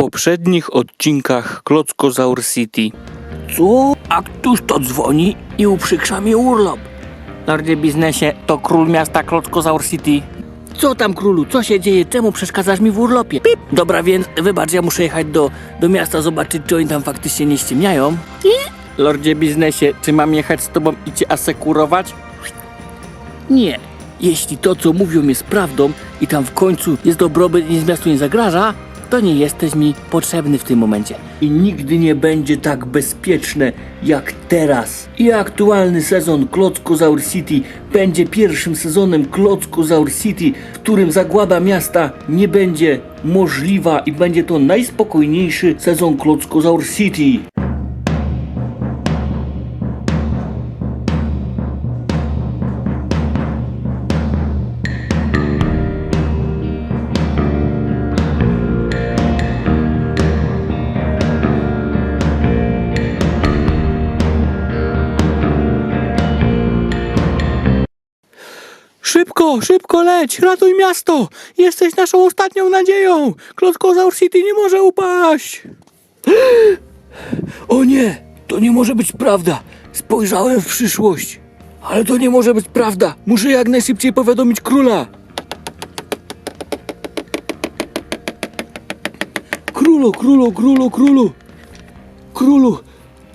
poprzednich odcinkach Klockozaur City. Co? A któż to dzwoni i uprzykrza mi urlop? Lordzie biznesie, to król miasta Klockozaur City. Co tam królu? Co się dzieje? Czemu przeszkadzasz mi w urlopie? Pip. Dobra, więc wybacz, ja muszę jechać do, do miasta zobaczyć, czy oni tam faktycznie nie ściemniają. Lordzie biznesie, czy mam jechać z tobą i cię asekurować? Nie. Jeśli to, co mówią, jest prawdą i tam w końcu jest dobrobyt i nic miastu nie zagraża, to nie jesteś mi potrzebny w tym momencie. I nigdy nie będzie tak bezpieczne jak teraz. I aktualny sezon Klockozaur City będzie pierwszym sezonem Klockozaur City, w którym zagłada miasta nie będzie możliwa i będzie to najspokojniejszy sezon Klockozaur City. Szybko, leć, ratuj miasto! Jesteś naszą ostatnią nadzieją! Klockozaur City nie może upaść! O nie, to nie może być prawda. Spojrzałem w przyszłość. Ale to nie może być prawda. Muszę jak najszybciej powiadomić króla. Królu, królu, królu, królu. Królu,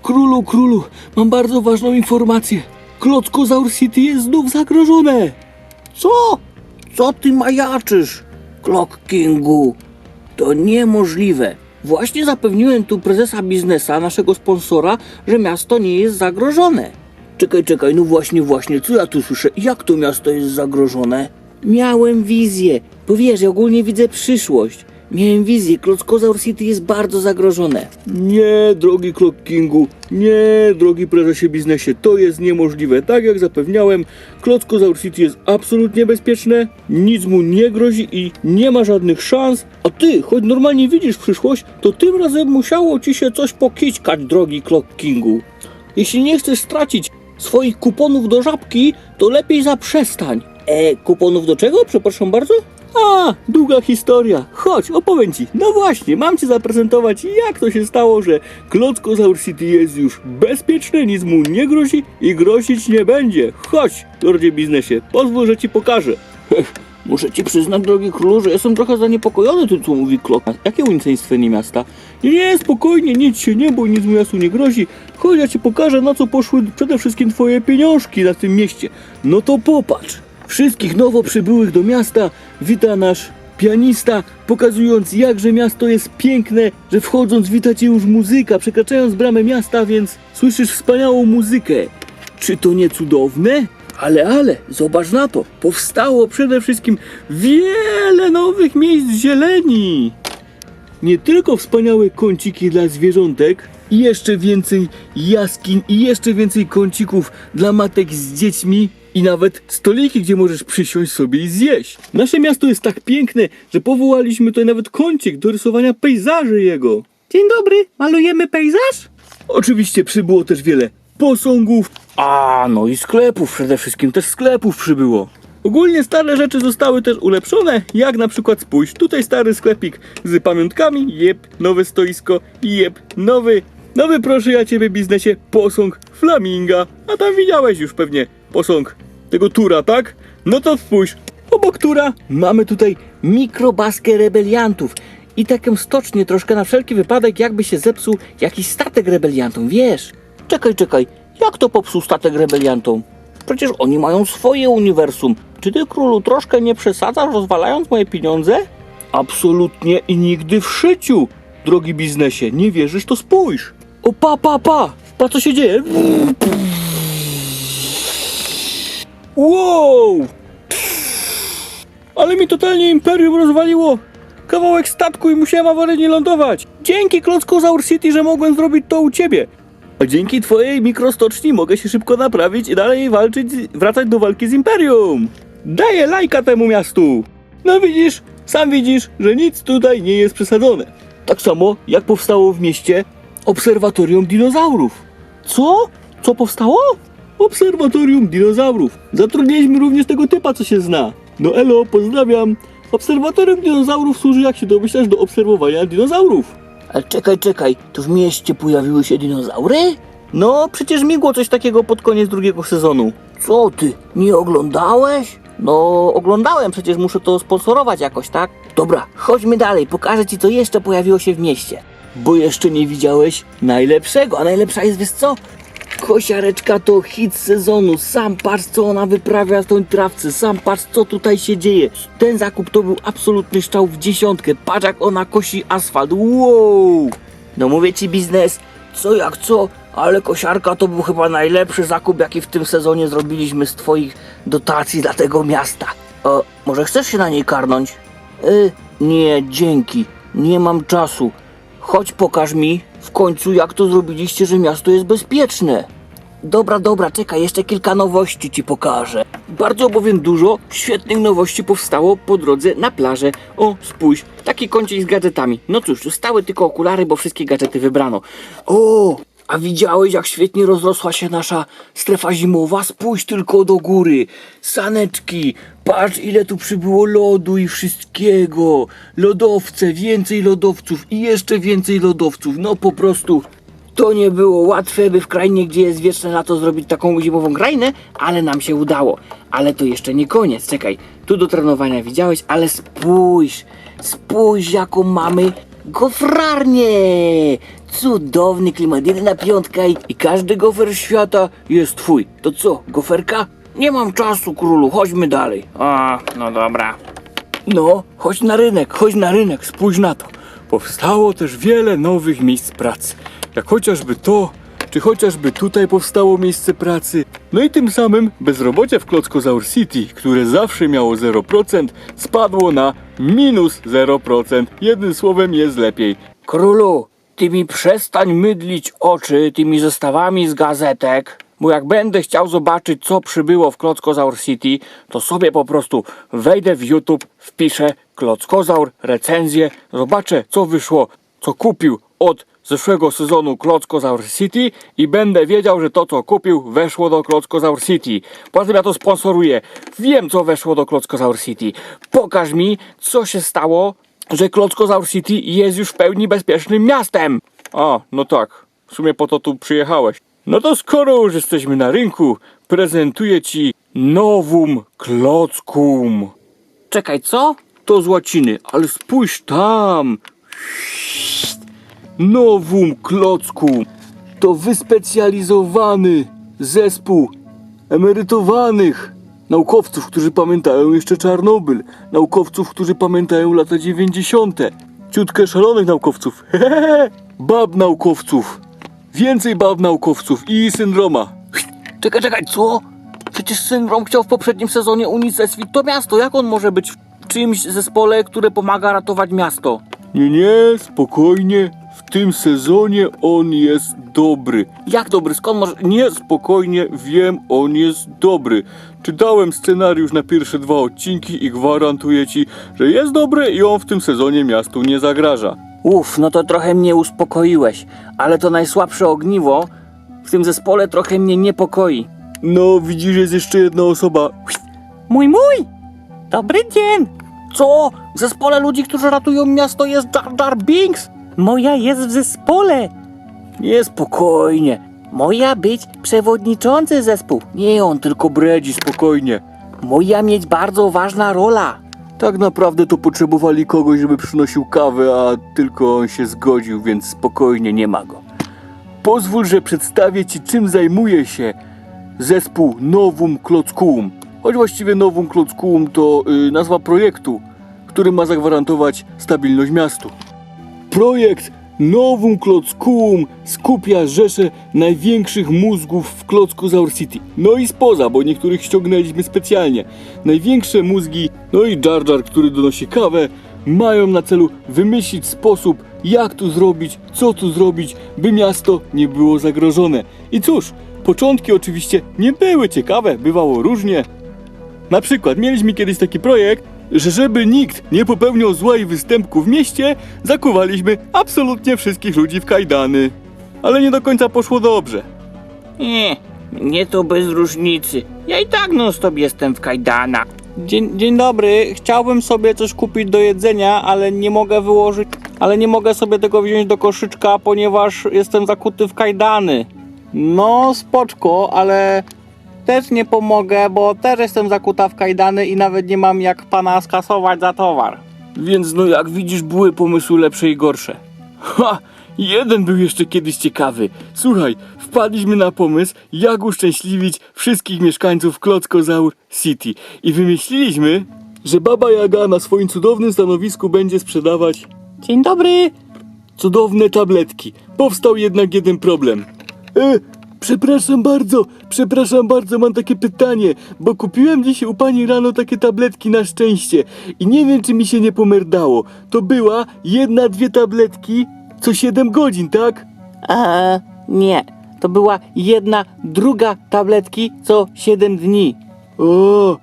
królu, królu. Mam bardzo ważną informację. Klockozaur City jest znów zagrożone. Co? Co ty majaczysz, Clock Kingu? To niemożliwe. Właśnie zapewniłem tu prezesa biznesa, naszego sponsora, że miasto nie jest zagrożone. Czekaj, czekaj, no właśnie, właśnie, co ja tu słyszę? Jak to miasto jest zagrożone? Miałem wizję, bo wiesz, ogólnie widzę przyszłość. Miałem wizję, Klockozaur City jest bardzo zagrożone. Nie, drogi Clock Kingu, nie, drogi prezesie biznesie, to jest niemożliwe. Tak jak zapewniałem, Klockozaur City jest absolutnie bezpieczne, nic mu nie grozi i nie ma żadnych szans. A ty, choć normalnie widzisz przyszłość, to tym razem musiało ci się coś pokićkać, drogi Clock Kingu. Jeśli nie chcesz stracić swoich kuponów do żabki, to lepiej zaprzestań. E, kuponów do czego? Przepraszam bardzo? A, długa historia. Chodź, opowiem ci. No właśnie, mam ci zaprezentować, jak to się stało, że Klockozaur City jest już bezpieczne, nic mu nie grozi i grozić nie będzie. Chodź, lordzie biznesie, pozwól, że ci pokażę. Muszę ci przyznać, drogi królu, że jestem trochę zaniepokojony tym, co mówi Klok. Jakie unicestwienie miasta? Nie, nie, spokojnie, nic się nie bój, nic mu miastu nie grozi. Chodź, ja ci pokażę, na co poszły przede wszystkim twoje pieniążki na tym mieście. No to popatrz. Wszystkich nowo przybyłych do miasta wita nasz pianista, pokazując jakże miasto jest piękne, że wchodząc wita cię już muzyka, przekraczając bramę miasta, więc słyszysz wspaniałą muzykę. Czy to nie cudowne? Ale, ale, zobacz na to. Powstało przede wszystkim wiele nowych miejsc zieleni. Nie tylko wspaniałe kąciki dla zwierzątek, i jeszcze więcej jaskiń i jeszcze więcej kącików dla matek z dziećmi i nawet stoliki, gdzie możesz przysiąść sobie i zjeść. Nasze miasto jest tak piękne, że powołaliśmy tutaj nawet kącik do rysowania pejzaży jego. Dzień dobry, malujemy pejzaż? Oczywiście przybyło też wiele posągów. A, no i sklepów, przede wszystkim też sklepów przybyło. Ogólnie stare rzeczy zostały też ulepszone, jak na przykład spójrz, tutaj stary sklepik z pamiątkami, jeb, nowe stoisko, jeb, nowy, nowy proszę ja ciebie biznesie, posąg flaminga, a tam widziałeś już pewnie posąg tego tura, tak? No to spójrz, obok tura mamy tutaj mikrobaskę rebeliantów i taką stocznię troszkę na wszelki wypadek, jakby się zepsuł jakiś statek rebeliantom, wiesz? Czekaj, czekaj, jak to popsuł statek rebeliantom? Przecież oni mają swoje uniwersum. Czy ty, królu, troszkę nie przesadzasz, rozwalając moje pieniądze? Absolutnie i nigdy w życiu, drogi biznesie. Nie wierzysz, to spójrz. O, pa, pa, pa! Pa, co się dzieje? Wow! Ale mi totalnie imperium rozwaliło kawałek statku i musiałem awaryjnie lądować. Dzięki Klockozaur City, że mogłem zrobić to u ciebie. A dzięki twojej mikrostoczni mogę się szybko naprawić i dalej walczyć, wracać do walki z Imperium. Daję lajka temu miastu. No widzisz, sam widzisz, że nic tutaj nie jest przesadzone. Tak samo jak powstało w mieście Obserwatorium Dinozaurów. Co? Co powstało? Obserwatorium Dinozaurów. Zatrudniliśmy również tego typa, co się zna. No elo, pozdrawiam. Obserwatorem dinozaurów służy, jak się domyślasz, do obserwowania dinozaurów. Ale czekaj, czekaj, to w mieście pojawiły się dinozaury? No, przecież migło coś takiego pod koniec drugiego sezonu. Co ty, nie oglądałeś? No, oglądałem, przecież muszę to sponsorować jakoś, tak? Dobra, chodźmy dalej, pokażę ci co jeszcze pojawiło się w mieście. Bo jeszcze nie widziałeś najlepszego, a najlepsza jest, wiesz co? Kosiareczka to hit sezonu. Sam patrz, co ona wyprawia z tą trawce. Sam patrz, co tutaj się dzieje. Ten zakup to był absolutny szczał w dziesiątkę. Patrz, jak ona kosi asfalt. Wow! No mówię ci biznes, co jak co, ale kosiarka to był chyba najlepszy zakup jaki w tym sezonie zrobiliśmy z twoich dotacji dla tego miasta. O, może chcesz się na niej karnąć? Y, nie, dzięki, nie mam czasu. Chodź pokaż mi w końcu jak to zrobiliście, że miasto jest bezpieczne. Dobra, dobra, czekaj, jeszcze kilka nowości ci pokażę. Bardzo bowiem dużo świetnych nowości powstało po drodze na plażę. O, spójrz, taki kącik z gadżetami. No cóż, zostały tylko okulary, bo wszystkie gadżety wybrano. O, a widziałeś jak świetnie rozrosła się nasza strefa zimowa? Spójrz tylko do góry. Saneczki, patrz ile tu przybyło lodu i wszystkiego. Lodowce, więcej lodowców i jeszcze więcej lodowców. No po prostu to nie było łatwe, by w krainie, gdzie jest wieczne lato, zrobić taką zimową krainę, ale nam się udało. Ale to jeszcze nie koniec, czekaj. Tu do trenowania widziałeś, ale spójrz, spójrz jaką mamy gofrarnię. Cudowny klimat, jedna piątka i, i każdy gofer świata jest twój. To co, goferka? Nie mam czasu, królu, chodźmy dalej. A, no dobra. No, chodź na rynek, chodź na rynek, spójrz na to. Powstało też wiele nowych miejsc pracy, jak chociażby to, czy chociażby tutaj powstało miejsce pracy. No i tym samym bezrobocie w Klockozaur City, które zawsze miało 0%, spadło na minus 0%. Jednym słowem jest lepiej. Królu, ty mi przestań mydlić oczy tymi zestawami z gazetek, bo jak będę chciał zobaczyć, co przybyło w Klockozaur City, to sobie po prostu wejdę w YouTube, wpiszę Klockozaur, recenzję, zobaczę, co wyszło, co kupił od zeszłego sezonu Klockozaur City i będę wiedział, że to, co kupił, weszło do Klockozaur City. Poza tym ja to sponsoruję. Wiem, co weszło do Klockozaur City. Pokaż mi, co się stało, że Klockozaur City jest już w pełni bezpiecznym miastem. A, no tak, w sumie po to tu przyjechałeś. No to skoro już jesteśmy na rynku, prezentuję ci Novum Klockum. Czekaj, co? To z łaciny, ale spójrz tam. Novum Klockum. To wyspecjalizowany zespół emerytowanych naukowców, którzy pamiętają jeszcze Czarnobyl. Naukowców, którzy pamiętają lata 90. Ciutkę szalonych naukowców. Hehehe. Bab naukowców. Więcej bab naukowców i syndroma. Czekaj, czekaj, co? Przecież syndrom chciał w poprzednim sezonie unicestwić to miasto. Jak on może być w czymś zespole, które pomaga ratować miasto? Nie, nie, spokojnie. W tym sezonie on jest dobry. Jak dobry, skąd może... Nie, spokojnie, wiem, on jest dobry. Czytałem scenariusz na pierwsze dwa odcinki i gwarantuję ci, że jest dobry i on w tym sezonie miastu nie zagraża. Uff, no to trochę mnie uspokoiłeś. Ale to najsłabsze ogniwo w tym zespole trochę mnie niepokoi. No, widzisz, jest jeszcze jedna osoba. Mój, mój! Dobry dzień! Co? W zespole ludzi, którzy ratują miasto jest Jar Jar Binks? Moja jest w zespole. Nie, spokojnie. Moja być przewodniczący zespół. Nie on, tylko Bredzi, spokojnie. moja mieć bardzo ważna rola. Tak naprawdę to potrzebowali kogoś, żeby przynosił kawę, a tylko on się zgodził, więc spokojnie, nie ma go. Pozwól, że przedstawię ci, czym zajmuje się zespół Novum Klockuum. Choć właściwie Novum Klockuum to y, nazwa projektu, który ma zagwarantować stabilność miastu. Projekt Novum Klockuum skupia rzesze największych mózgów w Klockozaur City. No i spoza, bo niektórych ściągnęliśmy specjalnie. Największe mózgi, no i Jar Jar, który donosi kawę, mają na celu wymyślić sposób, jak tu zrobić, co tu zrobić, by miasto nie było zagrożone. I cóż, początki oczywiście nie były ciekawe, bywało różnie. Na przykład mieliśmy kiedyś taki projekt, że żeby nikt nie popełniał zła i występku w mieście, zakuwaliśmy absolutnie wszystkich ludzi w kajdany. Ale nie do końca poszło dobrze. Nie, mnie to bez różnicy. Ja i tak non stop jestem w kajdanach. Dzień, dzień dobry, chciałbym sobie coś kupić do jedzenia, ale nie mogę wyłożyć, ale nie mogę sobie tego wziąć do koszyczka, ponieważ jestem zakuty w kajdany. No, spoczko, ale też nie pomogę, bo też jestem zakuta w kajdany i nawet nie mam jak pana skasować za towar. Więc no jak widzisz, były pomysły lepsze i gorsze. Ha! Jeden był jeszcze kiedyś ciekawy. Słuchaj, wpadliśmy na pomysł, jak uszczęśliwić wszystkich mieszkańców Klockozaur City. I wymyśliliśmy, że Baba Jaga na swoim cudownym stanowisku będzie sprzedawać Dzień dobry! cudowne tabletki. Powstał jednak jeden problem. E, przepraszam bardzo, przepraszam bardzo, mam takie pytanie, bo kupiłem dzisiaj u pani rano takie tabletki na szczęście i nie wiem, czy mi się nie pomerdało. To była jedna, dwie tabletki co 7 godzin, tak? Eee, nie. To była jedna, druga tabletki co 7 dni. O,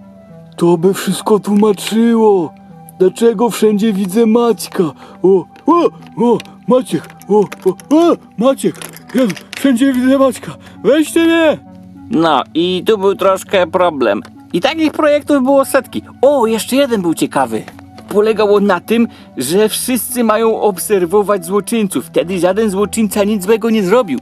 to by wszystko tłumaczyło. Dlaczego wszędzie widzę Maćka? O, o, o, Maciek, o, o, o, Maciek. Jezu, wszędzie widzę Maćka. Weźcie mnie! No i tu był troszkę problem. I takich projektów było setki. O, jeszcze jeden był ciekawy. Polegał on na tym, że wszyscy mają obserwować złoczyńców. Wtedy żaden złoczyńca nic złego nie zrobił.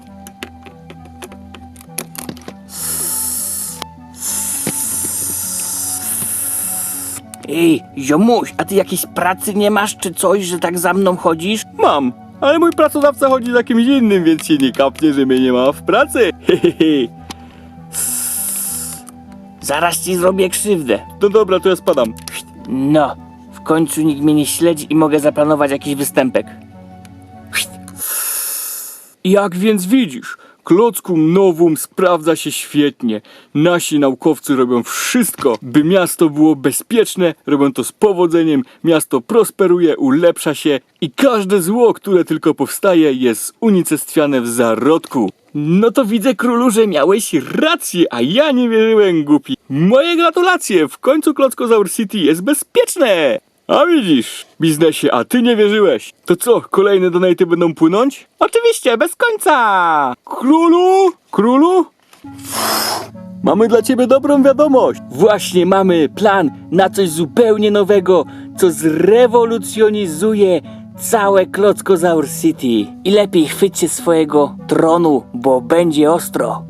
Ej, ziomuś, a ty jakiejś pracy nie masz czy coś, że tak za mną chodzisz? Mam, ale mój pracodawca chodzi za kimś innym, więc się nie kapnie, że mnie nie ma w pracy. Hehehe. Zaraz ci zrobię krzywdę. No dobra, to ja spadam. No, w końcu nikt mnie nie śledzi i mogę zaplanować jakiś występek. Jak więc widzisz, Klockum Nowum sprawdza się świetnie. Nasi naukowcy robią wszystko, by miasto było bezpieczne, robią to z powodzeniem, miasto prosperuje, ulepsza się i każde zło, które tylko powstaje, jest unicestwiane w zarodku. No to widzę, królu, że miałeś rację, a ja nie wierzyłem, głupi. Moje gratulacje, w końcu Klockozaur City jest bezpieczne. A widzisz, biznesie, a ty nie wierzyłeś. To co, kolejne donaty będą płynąć? Oczywiście, bez końca! Królu? Królu? Mamy dla ciebie dobrą wiadomość. Właśnie mamy plan na coś zupełnie nowego, co zrewolucjonizuje całe Klockozaur City. I lepiej chwyćcie swojego tronu, bo będzie ostro.